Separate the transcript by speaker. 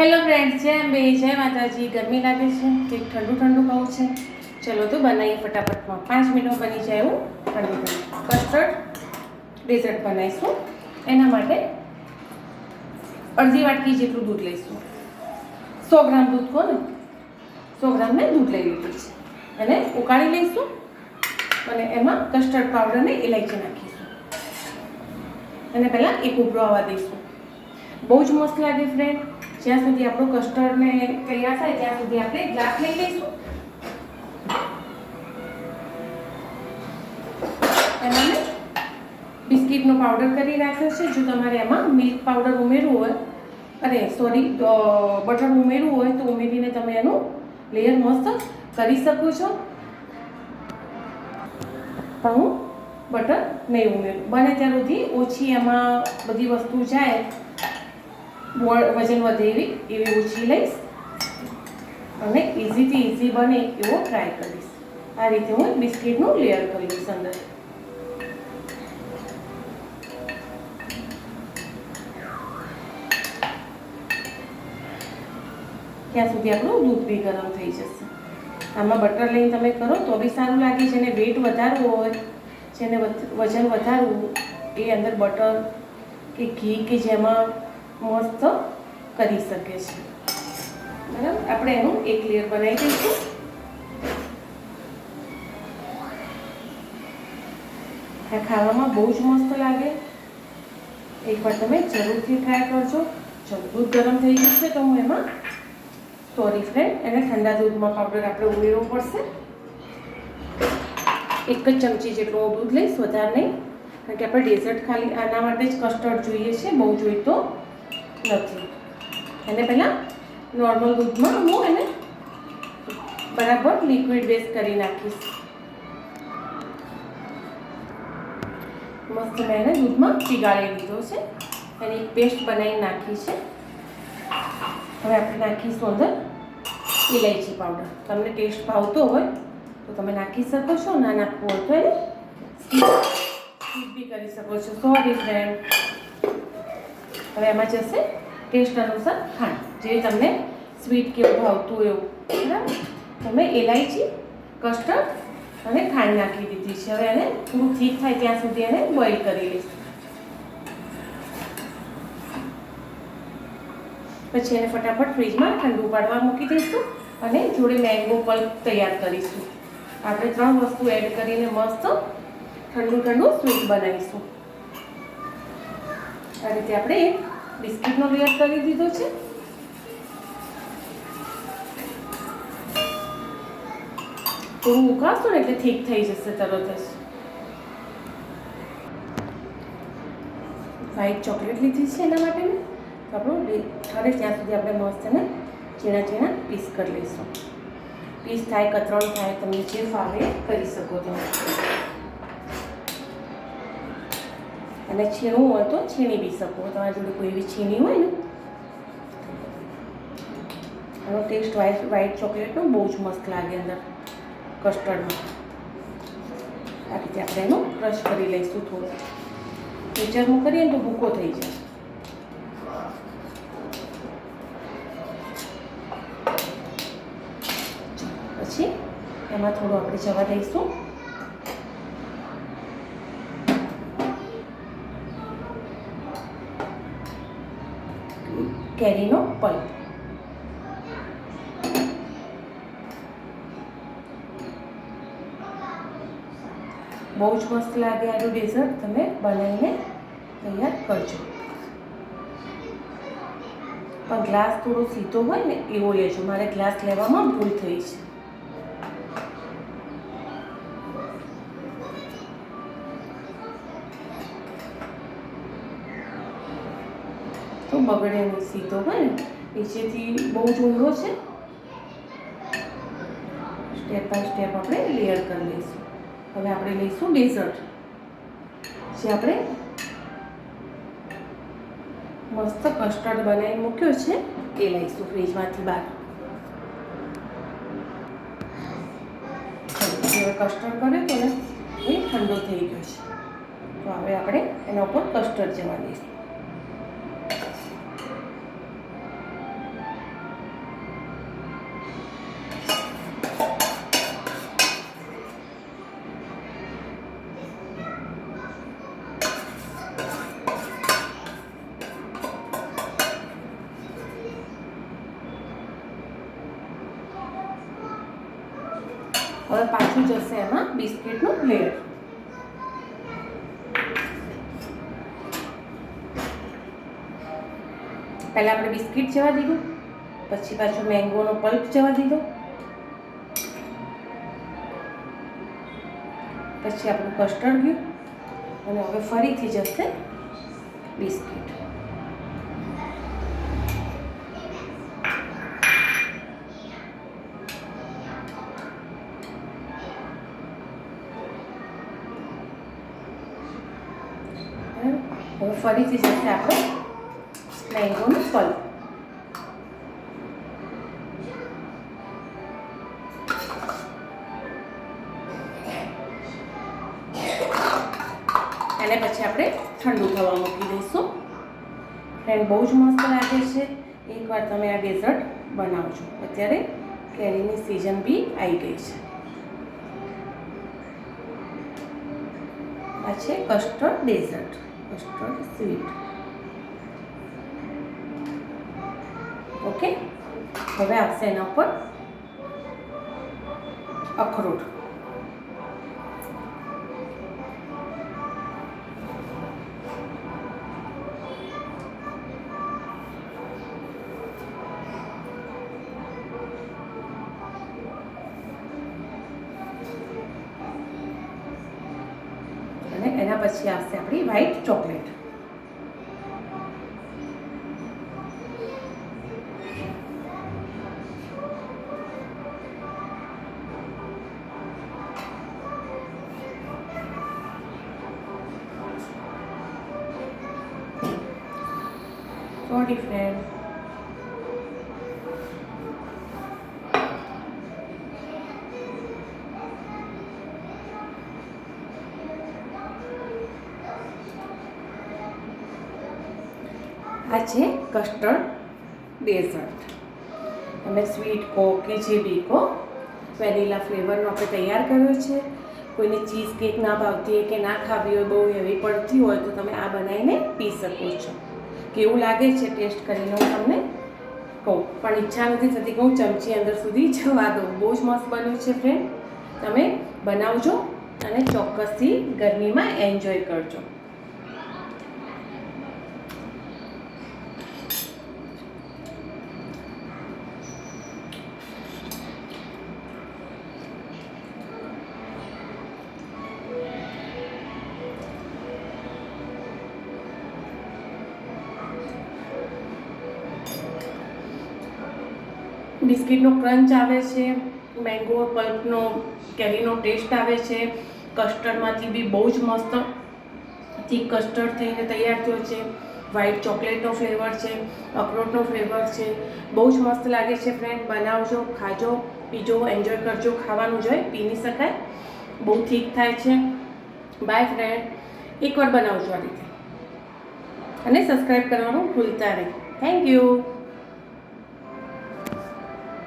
Speaker 1: Hello friends જય અંબે, જય માતાજી. ગરમી લાગે છે, કંઈક ઠંડુ ઠંડુ ખાવું છે. ચલો તો બનાવીએ ફટાફટમાં પાંચ મિનિટમાં બની જાય એવું. ઠંડુ કસ્ટર્ડ ડેઝર્ટ બનાવીશું. એના માટે અડધી વાટકી જેટલું દૂધ લઈશું. સો ગ્રામ દૂધ કહો ને. સો ગ્રામ મેં દૂધ લઈ લીધું છે. અને ઉકાળી લઈશું. અને એમાં કસ્ટર્ડ પાવડર ને ઇલાયચી નાખીશું. અને પહેલાં એક ઉભરો આવવા દઈશું. બહુ જ મસ્ત લાગે ફ્રેન્ડ જ્યાં સુધી આપણું કસ્ટર્ડ ને તૈયાર થાય, ત્યાં સુધી આપણે ગ્લાસ લઈ લઈશું. એમાં બિસ્કિટનો પાવડર કરી રાખ્યો છે. જો તમારે એમાં મિલ્ક પાવડર ઉમેરવું હોય, અરે સોરી બટર ઉમેરવું હોય, તો ઉમેરીને તમે એનું લેયર મસ્ત કરી શકો છો. પણ હું બટર નહીં ઉમેરું. બને ત્યાં સુધી ઓછી એમાં બધી વસ્તુ જાય વજન વધે એવી એવી લઈશ અને ઇઝીથી ઇઝી બને એવો ટ્રાય કરીશ. આ રીતે હું બિસ્કિટનું લેયર કરી દઈશ અંદર. ત્યાં સુધી આપણું દૂધ બી ગરમ થઈ જશે. આમાં બટર લઈને તમે કરો તો બી સારું લાગે, જેને વેટ વધારવું હોય, જેને વજન વધારવું, એ અંદર બટર કે ઘી કે જેમાં મસ્ત કરી શકે છે. બરાબર? આપણે એનું એક લેયર બનાવી દઈશું. આ ખાવામાં બહુ જ મસ્ત લાગે. એકવાર તમે જરૂરથી ટ્રાય કરજો. જો દૂધ ગરમ થઈ ગયું છે તો હું એમાં સોરી ફ્રેન્ડ એને ઠંડા દૂધમાં પાવડર આપણે ઉમેરવો પડશે. એક જ ચમચી જેટલું દૂધ લઈશ, વધારે નહીં. કારણ કે આપણે ડેઝર્ટ ખાલી આના માટે જ કસ્ટર્ડ જોઈએ છે, બહુ જોઈતો નથી. એને પહેલાં નોર્મલ દૂધમાં હું એને બરાબર લિક્વિડ બેઝ કરી નાખીશ. મસ્ત મેં એને દૂધમાં પીગાળી લીધો છે. એની પેસ્ટ બનાવી નાખી છે. હવે આપણે નાખીશું અંદર ઇલાયચી પાવડર તમને ટેસ્ટ ભાવતો હોય તો તમે નાખી શકો છો. ના નાખવું હોય તો એને સ્કીપ બી કરી શકો છો. સોરી ફ્રેન્ડ હવે એમાં જશે ટેસ્ટ અનુસાર ખાંડ. જે તમને સ્વીટ કેવું ભાવતું એવું, બરાબર? તમે ઇલાયચી કસ્ટર્ડ અને ખાંડ નાખી દીધી છે. હવે એને થોડું ઠીક થાય ત્યાં સુધી એને બોઇલ કરી લઈશું. પછી એને ફટાફટ ફ્રીજમાં ઠંડુ પાડવા મૂકી દઈશું અને જોડે મેંગો પલ્પ તૈયાર કરીશું. આપણે ત્રણ વસ્તુ એડ કરીને મસ્ત ઠંડુ ઠંડુ સ્વીટ બનાવીશું. આ રીતે આપણે બિસ્કિટનો લેયર કરી દીધો છે. થોડું ઉકાળશો ને એટલે ઠીક થઈ જશે તરત જ. વ્હાઈટ ચોકલેટ લીધી છે એના માટે મેં. તો આપણું ઠરે ત્યાં સુધી આપણે મસ્ત એને ઝીણા ઝીણા પીસ કરી લઈશું. પીસ થાય, કતરણ થાય તમને જે ફાવે કરી શકો તમે અને છીણવું હોય તો છીણી બી શકો. તમારી જોડે કોઈ એવી છીણી હોય ને? એનો ટેસ્ટ વ્હાઈટ વ્હાઇટ ચોકલેટનો બહુ જ મસ્ત લાગે અંદર કસ્ટર્ડમાં આ રીતે આપણે એનો ક્રશ કરી લઈશું થોડું. ટીચરનું કરીએ ને તો ભૂકો થઈ જાય. પછી એમાં થોડું આપણે જવા દઈશું. કેરીનો પલ્પ. બહુ જ મસ્ત લાગે આનું ડેઝર્ટ તમે બનાવીને તૈયાર કરજો. પણ ગ્લાસ થોડો સીધો હોય ને, એવો લેજો. મારે ગ્લાસ લેવામાં ભૂલ થઈ છે. બગડે સીધો હોય ને, નીચેથી બહુ જ છે. સ્ટેપ બાય સ્ટેપ આપણે લેયર કરી લઈશું. હવે આપણે લઈશું ડેઝર્ટ જે આપણે મસ્ત કસ્ટર્ડ બનાવી મૂક્યો છે, એ લઈશું ફ્રીજમાંથી બહાર. કસ્ટર્ડ કર્યો તો એ ઠંડો થઈ ગયો છે. તો હવે આપણે એના ઉપર કસ્ટર્ડ જવા દઈશું. હવે પાછું જશે એમાં બિસ્કિટનું લેયર. પહેલાં આપણે બિસ્કિટ જવા દીધું, પછી પાછું મેંગોનો પલ્પ જવા દીધો, પછી આપણું કસ્ટર્ડ ગયું, અને હવે ફરીથી જશે બિસ્કિટ બરાબર? હવે ફરીથી જશે આપણે મેંગોનું ફલ અને પછી આપણે ઠંડુ થવા મૂકી દઈશું. ફ્રેન્ડ, બહુ જ મસ્ત લાગે છે. એકવાર તમે આ ડેઝર્ટ બનાવજો. અત્યારે કેરીની સિઝન બી આવી ગઈ છે. આ છે custard dessert. Custard sweet okay હવે આવશે એના ઉપર અખરોટ. એના પછી આવશે આપણી વ્હાઈટ ચોકલેટ સોરી ફ્રેન્ડ આ છે કસ્ટર્ડ ડેઝર્ટ તમે સ્વીટ કો કે જે બી કો વેનીલા ફ્લેવરનો આપણે તૈયાર કર્યો છે. કોઈને ચીઝ કેક ના ભાવતી હોય કે ના ખાવી હોય, બહુ હેવી પડતી હોય, તો તમે આ બનાવીને પી શકો છો. કેવું લાગે છે ટેસ્ટ કરીને હું તમને કહું. પણ ઈચ્છા નથી થતી કે હું ચમચી અંદર સુધી જવા દઉં. બહુ જ મસ્ત બન્યું છે ફ્રેન્ડ તમે બનાવજો અને ચોક્કસથી ગરમીમાં એન્જોય કરજો. બિસ્કિટનો ક્રંચ આવે છે મેંગો પલ્પનો કેરીનો ટેસ્ટ આવે છે કસ્ટર્ડમાંથી બી બહુ જ મસ્ત થીક કસ્ટર્ડ થઈને તૈયાર થયો છે વ્હાઈટ ચોકલેટનો ફ્લેવર છે, અખરોટનો ફ્લેવર છે. બહુ જ મસ્ત લાગે છે ફ્રેન્ડ બનાવજો, ખાજો, પીજો એન્જોય કરજો, ખાવાનું જોઈએ પીની શકાય. બહુ ઠીક થાય છે. બાય ફ્રેન્ડ એકવાર બનાવજો આ રીતે. અને સબસ્ક્રાઈબ કરવાનું ભૂલતા નહીં. Thank you